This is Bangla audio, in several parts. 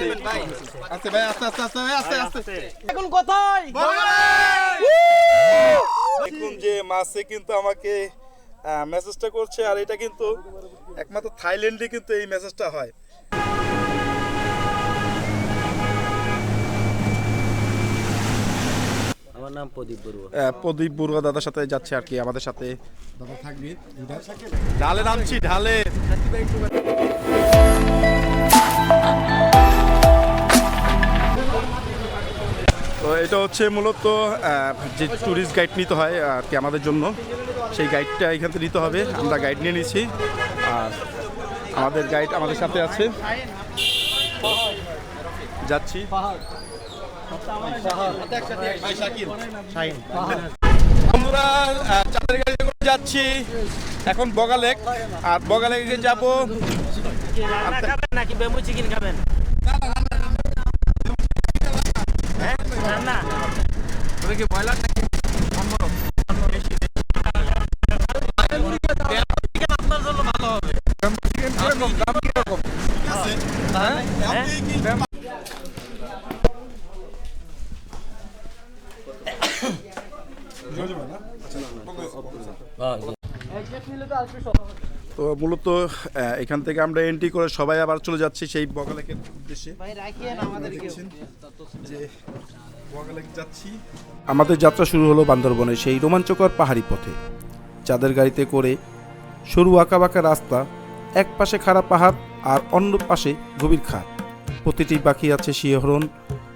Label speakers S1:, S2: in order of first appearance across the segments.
S1: আস্তে ভাই আস্তে আস্তে আস্তে ভাই আস্তে আস্তে।
S2: এখন কোথায়?
S1: দেখুন যে মাসে কিন্তু আমাকে মেসেজটা করছে আর এটা কিন্তু একমাত্র থাইল্যান্ডে কিন্তু এই মেসেজটা হয়।
S2: আমার নাম প্রদীপ বড়ুয়া।
S1: প্রদীপ বড়ুয়া দাদার সাথে যাচ্ছে আর কি আমাদের সাথে। দাদা থাকবে। ঢালে নামছি ঢালে। তো এটা হচ্ছে মূলত যে ট্যুরিস্ট গাইড নিতে হয় আর কি আমাদের জন্য। সেই গাইডটা এখান থেকে নিতে হবে। আমরা গাইড নিয়ে নিয়েছি আর আমাদের গাইড আমাদের সাথে আছে। যাচ্ছি। করে যাচ্ছি। এখন বগালেক আর বগালেকে যাব।
S2: নাকি? বেম্বু চিকেন খাবেন?
S1: তো মূলত এখান থেকে আমরা এন্ট্রি করে সবাই আবার চলে যাচ্ছি সেই বগালেকের উদ্দেশ্যে। যে বগালেক যাচ্ছি। আমাদের যাত্রা শুরু হলো বান্দরবনে সেই রোমাঞ্চকর পাহাড়ি পথে। চাঁদের গাড়িতে করে সরু আঁকাবাঁকা রাস্তা এক পাশে খাড়া পাহাড় আর অন্য পাশে গভীর খাত প্রতিটি বাকি আছে শিহরণ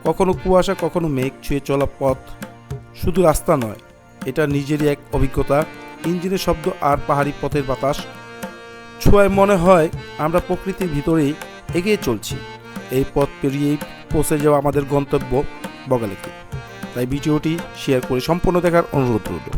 S1: কখনো কুয়াশা কখনো মেঘ ছুঁয়ে চলা পথ। শুধু রাস্তা নয় এটা নিজেরই এক অভিজ্ঞতা। ইঞ্জিনের শব্দ আর পাহাড়ি পথের বাতাস। ছোঁয়ায় মনে হয় আমরা প্রকৃতির ভিতরেই এগিয়ে চলছি। এই পথ পেরিয়েই পৌঁছে যাওয়া আমাদের গন্তব্য বগালেকে। তাই ভিডিওটি শেয়ার করে সম্পূর্ণ দেখার অনুরোধ রইল।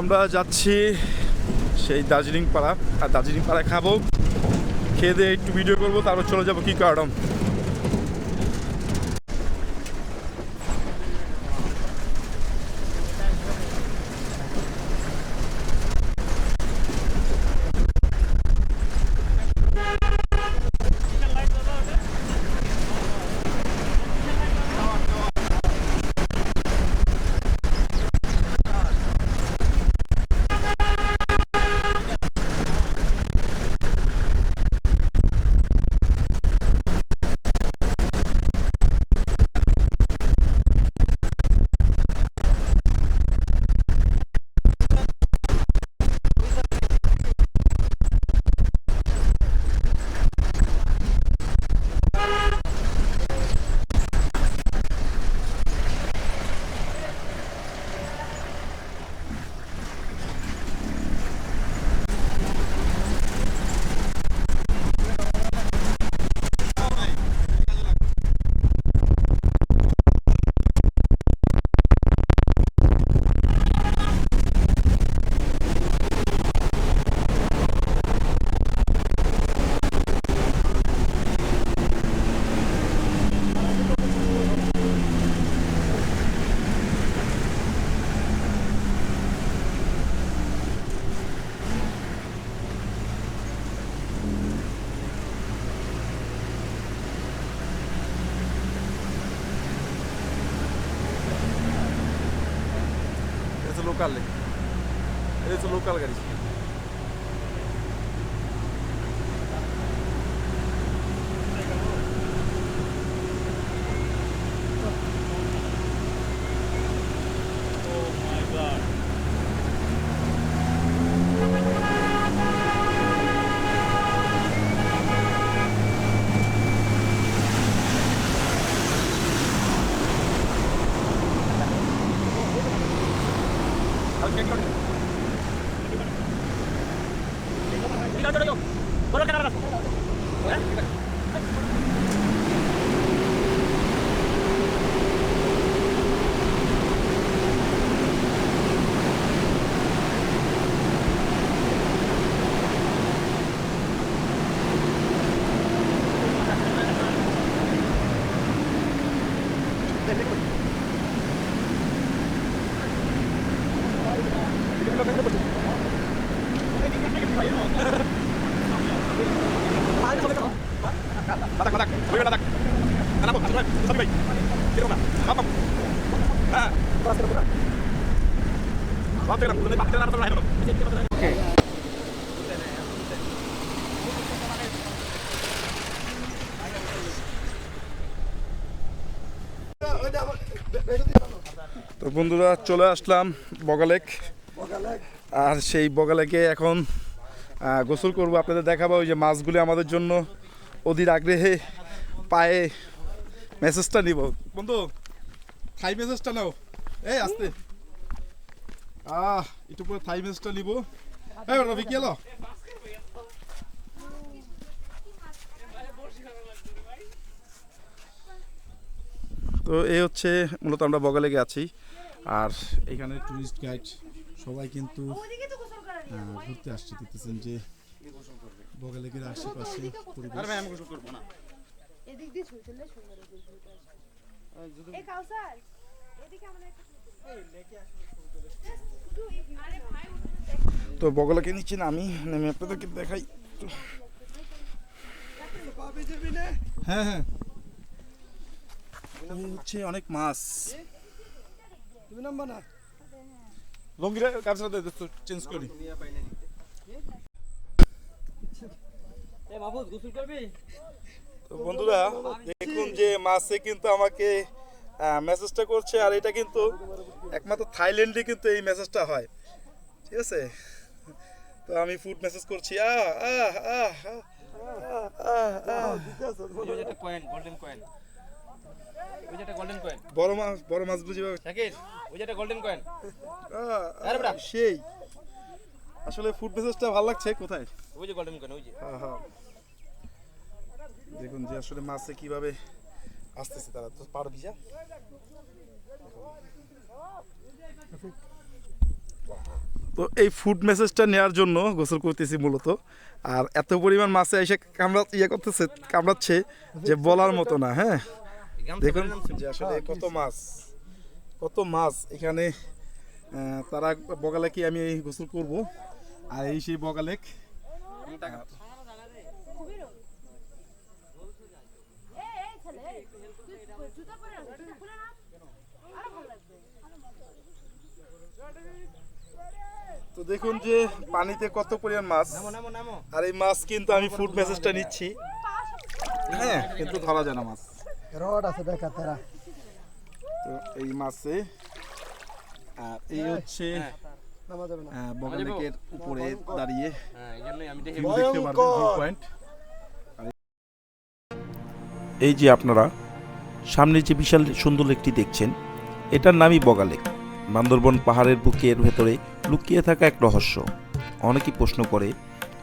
S1: আমরা যাচ্ছি সেই দার্জিলিং পাড়া। আর দার্জিলিং পাড়া খাব। খেয়ে দিয়ে একটু ভিডিও করব, তারপর চলে যাব কি কারণ? লোকাল এটা হচ্ছে লোকাল গাড়ি ಮಾರ್ಕೆಟ್ ಕೊಡ್ತೀವಿ তো বন্ধুরা চলে আসলাম বগালেক। আর সেই বগালেকে এখন গোসল করব। আপনাদের দেখাবো ওই যে মাছগুলি আমাদের জন্য। অধীর আগ্রহে পায়ে মেসেজটা নিব। বন্ধু, থাই মেসেজটা নাও। এই, আসতে। আহ একটু পরে থাই মেসেজটা নিব। এই রবি কি এলো তো এই হচ্ছে মূলত আমরা বগালেকে আছি। আর এখানে টুরিস্ট গাইড সবাই কিন্তু ঘুরতে আসছে। দেখতেছেন যে বগালেকের আশেপাশে পরিবেশ।
S3: এদিক দিয়ে ছুটে চললে সুন্দর হবে ভিউটা আসবে। এই কাউসার এদিকে একটু
S1: তো বগলাকে নিচে নামি নেমে আপনাদেরকে দেখাই। হ্যাঁ হ্যাঁ। হচ্ছে অনেক মাছ। তুমি নামবা না। লঙ্গিরা কার। সাথে চেঞ্জ করি তো বন্ধুরা দেখুন যে মাছে কিন্তু আমাকে মেসেজটা করছে আর এটা কিন্তু একমাত্র থাইল্যান্ডে কিন্তু এই মেসেজটা হয়। ঠিক আছে? তো আমি ফুড মেসেজ করছি আ আ বড় মাছ বড় মাছ বুঝি
S2: ওই যে গোল্ডেন কয়েন।
S1: সেই। আসলে ফুড মেসেজটা ভালো লাগছে কোথায়?
S2: ওই যে গোল্ডেন কয়েন ওই যে।
S1: হ্যাঁ হ্যাঁ। দেখুন যে আসলে মাছে কীভাবে আসতেছে তারা। তো পারবি যা। তো এই ফুড মেসেজটা নেওয়ার জন্য গোসল করতেছি মূলত। আর এত পরিমাণ মাছে এসে কামড়া ইয়ে করতেছে, কামড়াচ্ছে যে বলার মতো না হ্যাঁ? দেখুন যে আসলে কত মাছ কত মাছ এখানে তারা বগালেকে আমি এই গোসল করব। আর এই সেই বগালেক
S3: এই এই ছেলে তুই জুতা পরে আছিস তুই খুলে না আরও ভালো লাগবে
S1: তো দেখুন যে পানিতে কত পরিমাণ মাছ। আর এই মাছ কিন্তু আমি ফুড মেসেজটা নিচ্ছি। হ্যাঁ কিন্তু ধরা যায় না মাছ।
S4: রড আছে দেখা তারা।
S1: তো এই মাছে আর এই হচ্ছে
S4: নামা যাবে
S1: বগালেকের উপরে দাঁড়িয়ে।
S2: হ্যাঁ
S1: দেখতে পারবেন এই যে আপনারা সামনে যে বিশাল সুন্দর লেকটি দেখছেন এটার নামই বগালেক বান্দরবন পাহাড়ের বুকের ভেতরে লুকিয়ে থাকা এক রহস্য। অনেকেই প্রশ্ন করে,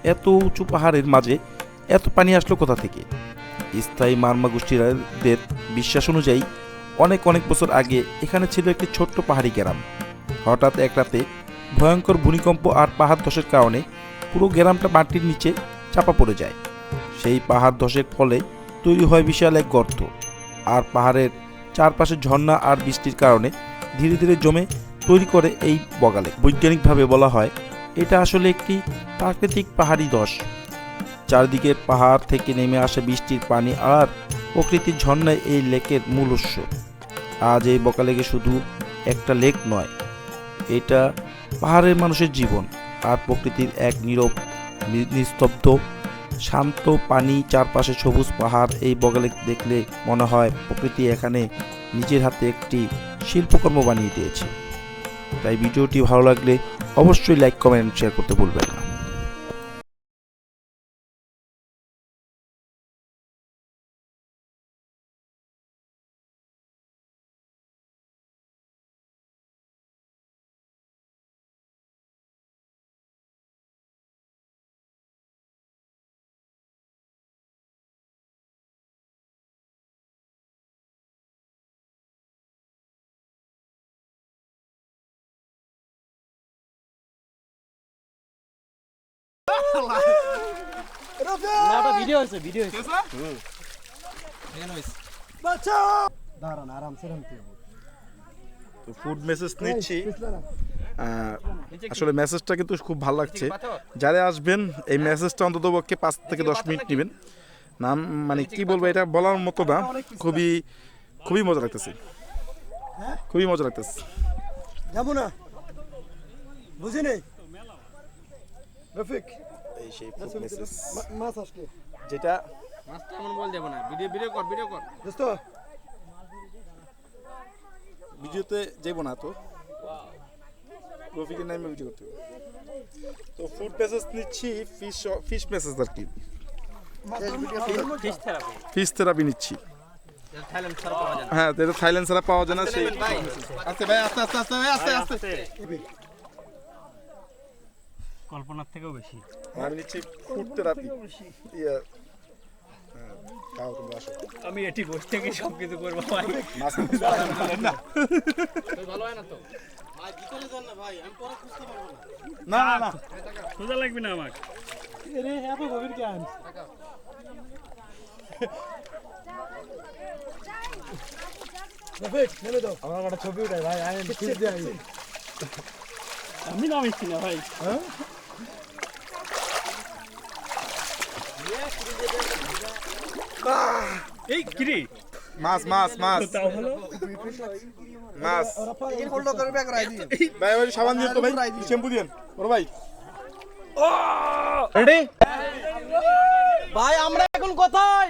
S1: এত উঁচু পাহাড়ের মাঝে এত পানি আসলো কোথা থেকে? স্থায়ী মার্মা গোষ্ঠীদের বিশ্বাস অনুযায়ী, অনেক অনেক বছর আগে এখানে ছিল একটি ছোট্ট পাহাড়ি গ্রাম। হঠাৎ এক রাতে ভয়ঙ্কর ভূমিকম্প আর পাহাড় ধসের কারণে পুরো গ্রামটা মাটির নিচে চাপা পড়ে যায়। সেই পাহাড় ধসের ফলে তৈরি হয় বিশাল এক গর্ত। আর পাহাড়ের চারপাশে ঝর্ণা আর বৃষ্টির কারণে ধীরে ধীরে জমে তৈরি করে এই বগালে। বৈজ্ঞানিকভাবে বলা হয়, এটা আসলে একটি প্রাকৃতিক পাহাড়ি ধস চারদিকের পাহাড় থেকে নেমে আসা বৃষ্টির পানি আর প্রকৃতির ঝর্ণায় এই লেকের মূল উৎস। আজ এই বকালেকে শুধু একটা লেক নয়, এটা পাহাড়ের মানুষের জীবন আর প্রকৃতির এক নীরব নিস্তব্ধ, শান্ত পানি চারপাশে সবুজ পাহাড়। এই বগলে দেখলে মনে হয় প্রকৃতি এখানে নিজের হাতে একটি শিল্পকর্ম বানিয়ে দিয়েছে। তাই ভিডিওটি ভালো লাগলে অবশ্যই লাইক কমেন্ট শেয়ার করতে ভুলবেন না।
S2: ভিডিও হয়েছে ভিডিও হয়েছে এখানে হয়েছে
S4: দাঁড়ান আরামসে নামতে হবে
S1: তো ফুড মেসেজ নিচ্ছি।
S4: পিছলে না।
S1: আহ, আসলে মেসেজটা কিন্তু খুব ভালো লাগছে। যারা আসবেন এই মেসেজটা অন্তত পক্ষে পাঁচ থেকে দশ মিনিট নেবেন। নাম মানে কি বলব এটা বলার মতো না। খুবই খুবই মজা লাগতেছে। খুবই মজা লাগতেছে।
S4: যাব না। বুঝি নেই? রফিক।
S1: এই সেই ফুড মেসেজ
S4: মাছ আসলে
S1: যেটা
S2: মাছটা এমন বল যাব না। ভিডিও ভিডিও কর ভিডিও কর।
S4: দোস্ত।
S1: ভিডিওতে যাব না তো। রফিকের নামে ভিডিও করতে তো ফুড মেসেজ নিচ্ছি ফিশ ফিশ মেসেজ আর কি।
S2: ফিশ থেরাপি
S1: নিচ্ছি। হ্যাঁ এটা থাইল্যান্ড ছাড়া পাওয়া যায় না সেই
S2: ভাই।
S1: আস্তে ভাই আস্তে আস্তে আস্তে। আস্তে আস্তে।
S5: কল্পনার থেকেও বেশি।
S1: আমি নিচ্ছি ফুড থেরাপি ইয়া হ্যাঁ,
S5: আমি এটি বসে থেকে সব কিছু করব ভাই।
S2: ভালো হয় না তো?
S1: না। না না
S5: সোজা লাগবে না আমাকে।
S4: রে এত গভীর কেন? রফিক নেমে দাও। আমার একটা ছবি উঠাই ভাই
S5: আমি নামিছি না ভাই। এই কিরে?
S1: মাছ মাছ মাছ। মাছ।
S4: এই হোল্ড করে ব্যাগ রাই দিই
S1: ভাই ওই সাবান দিয়ে তো ভাই শ্যাম্পু দিয়েন। বড় ভাই।
S2: রেডি ভাই আমরা এখন কোথায়?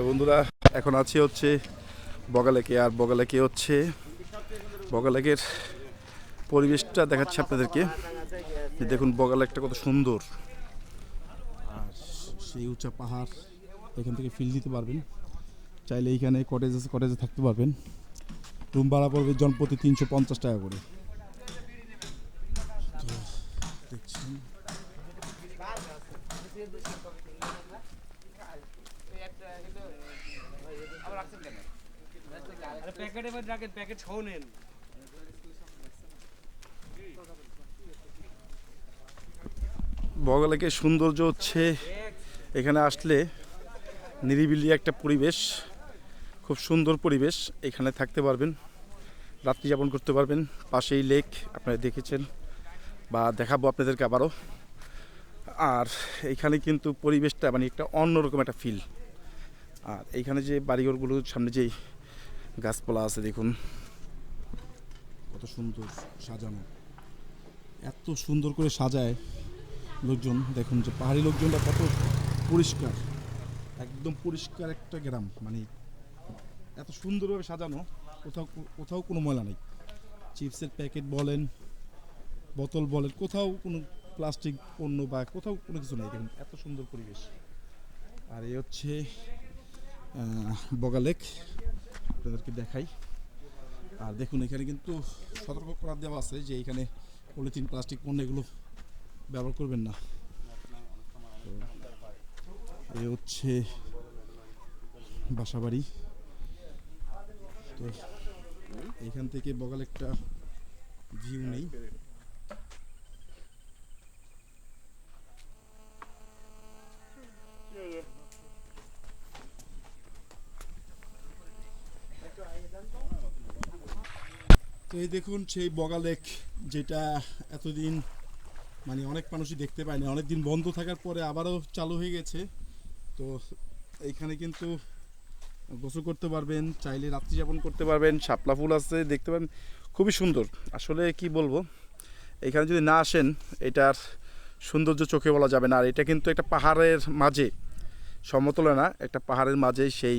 S1: তো বন্ধুরা, এখন আছি হচ্ছে বগালেকে। আর বগালেকে হচ্ছে, বগালেকের পরিবেশটা দেখাচ্ছি আপনাদেরকে। যে দেখুন বগালেকটা কত সুন্দর। আর সেই উঁচা পাহাড়, এখান থেকে ফিল দিতে পারবেন। চাইলে এইখানে কটেজ আছে কটেজে থাকতে পারবেন। রুম ভাড়া পড়বে জনপ্রতি তিনশো পঞ্চাশ টাকা করে।
S2: প্যাকেট
S1: বগালেকের সৌন্দর্য হচ্ছে? এখানে আসলে নিরিবিলি একটা পরিবেশ, খুব সুন্দর পরিবেশ। এখানে থাকতে পারবেন রাত্রি যাপন করতে পারবেন। পাশেই লেক আপনারা দেখেছেন। বা দেখাবো আপনাদেরকে আবারও। আর এখানে কিন্তু পরিবেশটা মানে একটা অন্যরকম একটা ফিল আর এইখানে যে বাড়িঘরগুলোর সামনে যেই গাছপালা আছে, দেখুন। কত সুন্দর সাজানো। এত সুন্দর করে সাজায় লোকজন। দেখুন যে পাহাড়ি লোকজনটা কত পরিষ্কার। একদম পরিষ্কার একটা গ্রাম। মানে এত সুন্দরভাবে সাজানো। কোথাও কোথাও কোনো ময়লা নেই। চিপসের প্যাকেট বলেন, বোতল বলেন, কোথাও কোনো প্লাস্টিক পণ্য বা কোথাও কোনো কিছু নেই। দেখুন এত সুন্দর পরিবেশ। আর এই হচ্ছে আহ, বগা লেক। আপনাদেরকে দেখাই। আর দেখুন এখানে কিন্তু সতর্ক করা দেওয়া আছে যে এখানে পলিথিন প্লাস্টিক পণ্য এগুলো ব্যবহার করবেন না। এই হচ্ছে বাসাবাড়ি। তো এখান থেকে বগাল একটা ভিউ নেই। এই দেখুন সেই বগা লেক যেটা এতদিন মানে অনেক মানুষই দেখতে পায়নি অনেক দিন বন্ধ থাকার পরে আবারও চালু হয়ে গেছে। তো এইখানে কিন্তু গোসল করতে পারবেন, চাইলে রাত্রি যাপন করতে পারবেন, শাপলা ফুল আছে, দেখতে পারেন খুবই সুন্দর। আসলে কি বলব, এখানে যদি না আসেন, এটার সৌন্দর্য চোখে বলা যাবে না। আর এটা কিন্তু একটা পাহাড়ের মাঝে, সমতলে না, একটা পাহাড়ের মাঝে সেই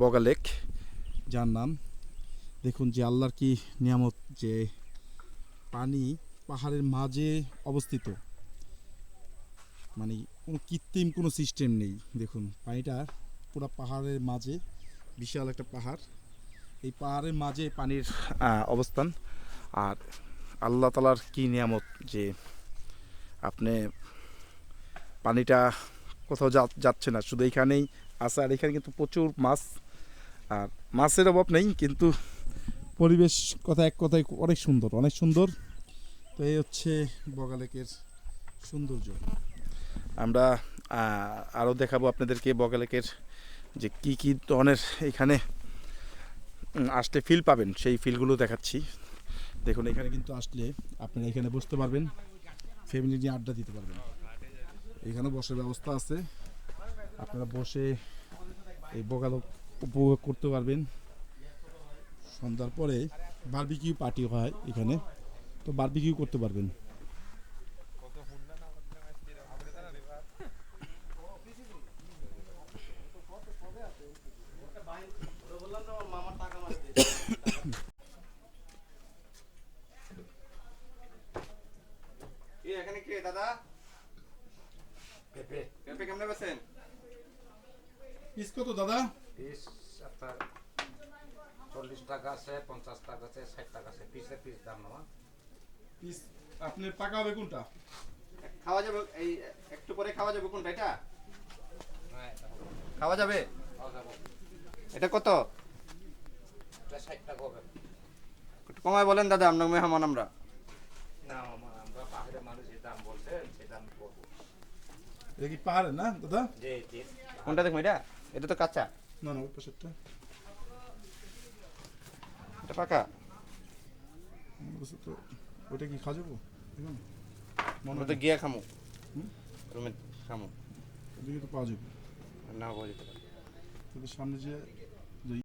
S1: বগা লেক, যার নাম দেখুন যে আল্লাহর কি নিয়ামত যে পানি পাহাড়ের মাঝে অবস্থিত। মানে কোনো কৃত্রিম কোনো সিস্টেম নেই। দেখুন, পানিটা পুরো পাহাড়ের মাঝে, বিশাল একটা পাহাড়। এই পাহাড়ের মাঝে পানির অবস্থান। আর আল্লাহ তালার কি নিয়ামত যে আপনি পানিটা কোথাও যাচ্ছে না। শুধু এখানেই আছে, আর এখানে কিন্তু প্রচুর মাছ। আর মাছের অভাব নেই, কিন্তু পরিবেশ কথা এক কথায় অনেক সুন্দর অনেক সুন্দর। তো এই হচ্ছে বগালেকের সৌন্দর্য। আমরা আরও দেখাবো আপনাদেরকে বগালেকের যে কি কি ধরনের এখানে আসলে ফিল পাবেন। সেই ফিলগুলো দেখাচ্ছি। দেখুন, এখানে কিন্তু আসলে আপনারা এখানে বসতে পারবেন। ফ্যামিলি নিয়ে আড্ডা দিতে পারবেন। এখানে বসার ব্যবস্থা আছে। আপনারা বসে এই বগালক উপভোগ করতে পারবেন। সন্ধ্যার পরে বারবিকিউ পার্টি হয় এখানে। তো বারবিকিউ করতে পারবেন।
S2: কি এখানে কে দাদা? পেঁপে। পেঁপে কেমনে বেছেন
S1: কত দাদা?
S6: চল্লিশ টাকা আছে পঞ্চাশ টাকা আছে ষাট টাকা আছে। পিসে পিস দাম নেওয়া
S1: পিস আপনার পাকা হবে কোনটা?
S2: খাওয়া যাবে এই একটু পরে খাওয়া যাবে কোনটা এটা? খাওয়া যাবে? এটা কত? একটু কমায় বলেন দাদা আপনার মেহমান আমরা।
S6: না মামা, আমরা পাহাড়ের মানুষ যে দাম বলছে সে দাম করব।
S1: এটা কি পাহাড়ে না দাদা?
S6: যে যে
S2: কোনটা দেখুন এটা? এটা তো কাঁচা।
S1: না না ওই পাশেরটা।
S2: এটা পাকা।
S1: তো ওটা কি খাওয়া যাব মনে হয়
S2: তো গিয়া খামো।
S1: হুম?
S2: রুমে খামো।
S1: ওদিকে তো পাওয়া যাবে।
S2: না পাওয়া যেতে পারে।
S1: সামনে যে